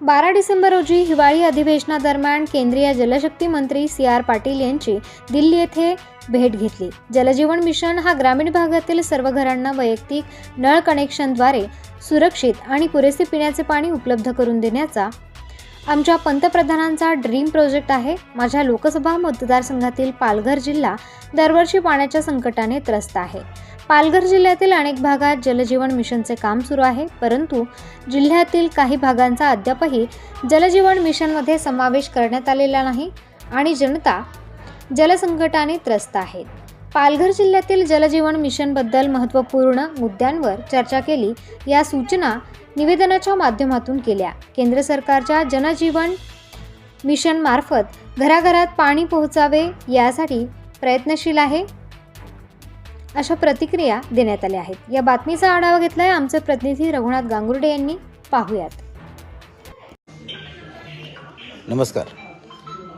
बारा डिसेंबर रोजी हिवाळी अधिवेशनादरम्यान केंद्रीय जलशक्ती मंत्री सी आर पाटील यांची दिल्ली येथे भेट घेतली. जलजीवन मिशन हा ग्रामीण भागातील सर्व घरांना वैयक्तिक नळ कनेक्शनद्वारे सुरक्षित आणि पुरेसे पिण्याचे पाणी उपलब्ध करून देण्याचा आमच्या पंतप्रधानांचा ड्रीम प्रोजेक्ट आहे. माझ्या लोकसभा मतदारसंघातील पालघर जिल्हा दरवर्षी पाण्याच्या संकटाने त्रस्त आहे. पालघर जिल्ह्यातील अनेक भागात जलजीवन मिशनचे काम सुरू आहे. परंतु जिल्ह्यातील काही भागांचा अद्यापही जलजीवन मिशनमध्ये समावेश करण्यात आलेला नाही आणि जनता जलसंकटाने त्रस्त आहेत पालघर जिल्ह्यातील जलजीवन मिशनबद्दल महत्त्वपूर्ण मुद्द्यांवर चर्चा केली. या सूचना निवेदनाच्या माध्यमातून केल्या. केंद्र सरकारच्या जनजीवन मिशनमार्फत घराघरात पाणी पोहोचावे यासाठी प्रयत्नशील आहे अशा प्रतिक्रिया देण्यात आल्या आहेत. या बातमीचा आढावा घेतलाय आमचे प्रतिनिधी रघुनाथ गांगुर्डे यांनी. पाहूयात. नमस्कार.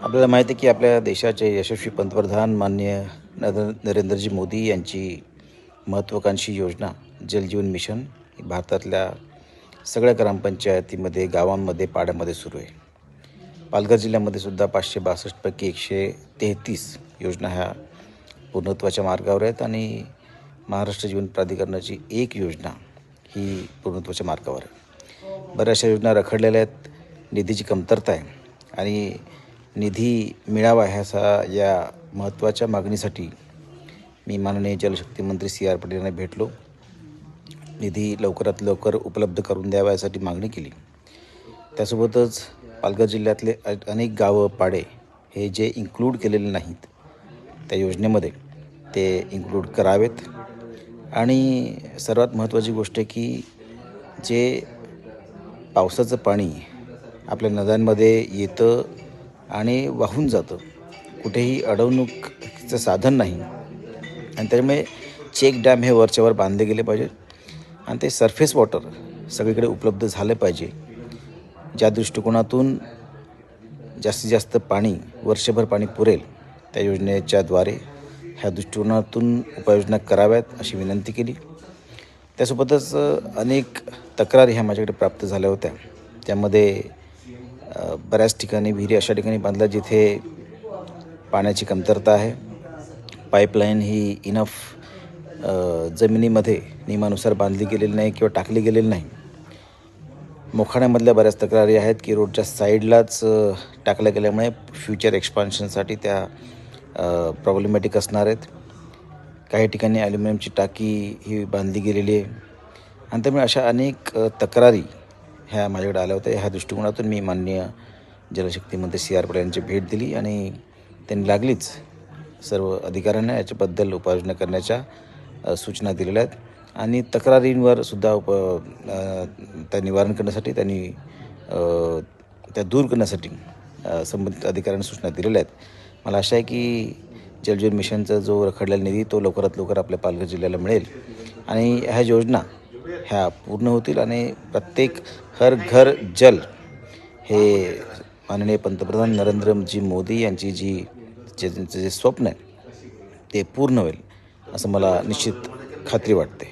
आपल्याला माहिती आहे की आपल्या देशाचे यशस्वी पंतप्रधान माननीय नरेंद्रजी मोदी यांची महत्त्वाकांक्षी योजना जलजीवन मिशन ही भारतातल्या सगळ्या ग्रामपंचायतीमध्ये गावांमध्ये पाड्यामध्ये सुरू आहे. पालघर जिल्ह्यामध्ये सुद्धा पाचशे बासष्टपैकी एकशे तेहतीस योजना ह्या पूर्णत्वाच्या मार्गावर आहेत आणि महाराष्ट्र जीवन प्राधिकरणाची एक योजना ही पूर्णत्वाच्या मार्गावर आहे. बऱ्याचशा योजना रखडलेल्या आहेत निधीची कमतरता आहे आणि निधी मिळावा ह्याचा या महत्त्वाच्या मागणीसाठी मी माननीय जलशक्ती मंत्री सी आर पाटील यांना भेटलो. निधी लवकरात लवकर उपलब्ध करून द्यावा यासाठी मागणी केली. त्यासोबतच पालघर जिल्ह्यातले अनेक गावं पाडे हे जे इन्क्लूड केलेले नाहीत त्या योजनेमध्ये ते इन्क्लूड करावेत. आणि सर्वात महत्त्वाची गोष्ट आहे की जे पावसाचं पाणी आपल्या नद्यांमध्ये येतं आणि वाहून जातं कुठेही अडवणुकीचं साधन नाही. आणि त्याच्यामुळे चेक डॅम हे वरच्यावर बांधले गेले पाहिजे. आणि ते सरफेस वॉटर सगळीकडे उपलब्ध झालं पाहिजे. ज्या दृष्टिकोनातून जास्तीत जास्त पाणी वर्षभर पाणी पुरेल त्या योजनेच्याद्वारे ह्या दृष्टिकोनातून उपाययोजना कराव्यात अशी विनंती केली. त्यासोबतच अनेक तक्रारी ह्या माझ्याकडे प्राप्त झाल्या होत्या. त्यामध्ये बऱ्याच ठिकाणी विहिरी अशा ठिकाणी बांधल्या जिथे पाण्याची कमतरता आहे. पाईपलाईन ही इनफ जमिनीमध्ये नियमानुसार बांधली गेलेली नाही किंवा टाकली गेलेली नाही. मोखाण्यामधल्या बऱ्याच तक्रारी आहेत की रोडच्या साईडलाच टाकल्या गेल्यामुळे फ्युचर एक्सपान्शनसाठी त्या प्रॉब्लेमॅटिक असणार आहेत. काही ठिकाणी ॲल्युमिनियमची टाकी ही बांधली गेलेली आहे. आणि त्यामुळे अशा अनेक तक्रारी ह्या माझ्याकडे आल्या होत्या. ह्या दृष्टिकोनातून मी माननीय जलशक्ती मंत्री सी आर पाटील यांची भेट दिली आणि त्यांनी लागलीच. सर्व अधिकाऱ्यांना याच्याबद्दल उपाययोजना करण्याच्या सूचना दिलेल्या आहेत. आणि तक्रारींवर सुद्धा उप त्या निवारण करण्यासाठी त्यांनी त्या दूर करण्यासाठी संबंधित अधिकाऱ्यांना सूचना दिलेल्या आहेत. मला आशा आहे की जलजीवन मिशनचा जो रखडलेला निधी तो लवकरात लवकर आपल्या पालघर जिल्ह्याला मिळेल. आणि ह्या योजना ह्या पूर्ण होतील आणि प्रत्येक हर घर जल हे माननीय पंतप्रधान नरेंद्रजी मोदी यांची जी जे जे स्वप्न आहे ते पूर्ण होईल असं मला निश्चित खात्री वाटते.